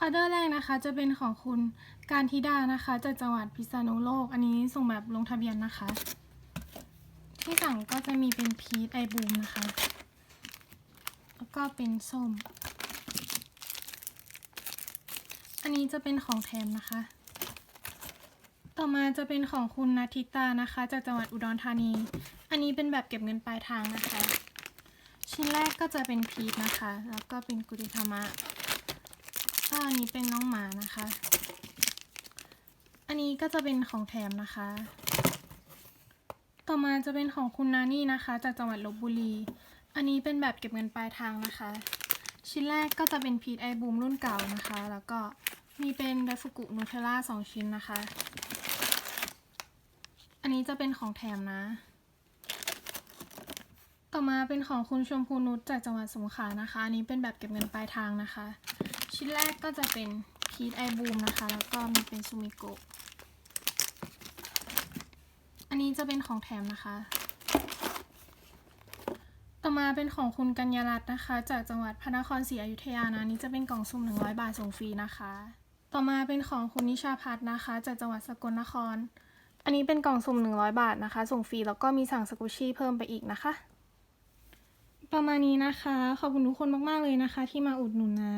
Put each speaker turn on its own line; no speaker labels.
ออเดอร์แรกนะคะจะเป็นของคุณการธิดานะคะจากจังหวัดพิษณุโลก อันนี้ส่งแบบลงทะเบียนนะคะ ที่สั่งก็จะมีเป็นพีชไอบูมนะคะ แล้วก็เป็นส้ม อันนี้จะเป็นของแถมนะคะ ต่อมาจะเป็นของคุณนาทิตานะคะจากจังหวัดอุดรธานี อันนี้เป็นแบบเก็บเงินปลายทางนะคะ ชิ้นแรกก็จะเป็นพีชนะคะ แล้วก็เป็นกุริธามะ ก็อันนี้เป็นน้องหมานะคะ อันนี้ก็จะเป็นของแถมนะคะ ต่อมาจะเป็นของคุณนานี่นะคะ จากจังหวัดลบบุรี อันนี้เป็นแบบเก็บเงินปลายทางนะคะ ชิ้นแรกก็จะเป็นพีชไอบูมรุ่นเก่านะคะ แล้วก็มีเป็นไดฟุกุนูเทลล่าสองชิ้นนะคะ อันนี้จะเป็นของแถมนะ ต่อมาเป็นของคุณชมพูนุชจากจังหวัดสงขลานะคะ อันนี้เป็นแบบเก็บเงินปลายทางนะคะ ชิ้นแรกก็จะเป็นพีทไอบูมนะคะ แล้วก็มีเป็นซูมิโกะ อันนี้จะเป็นของแถมนะคะ ต่อมาเป็นของคุณกัญญารัตน์นะคะ จากจังหวัดพระนครศรีอยุธยานะนี้จะเป็นกล่องสุ่ม100 บาทส่งฟรีนะคะ ต่อมาเป็นของคุณนิชาพัฒน์นะคะ จากจังหวัดสกลนคร อันนี้เป็นกล่องสุ่ม100 บาทนะคะ ส่งฟรีแล้วก็มีสั่งสกุชชี่เพิ่มไปอีกนะคะ ประมาณนี้นะคะ ขอบคุณทุกคนมาก ๆ เลยนะคะ ที่มาอุดหนุนนะ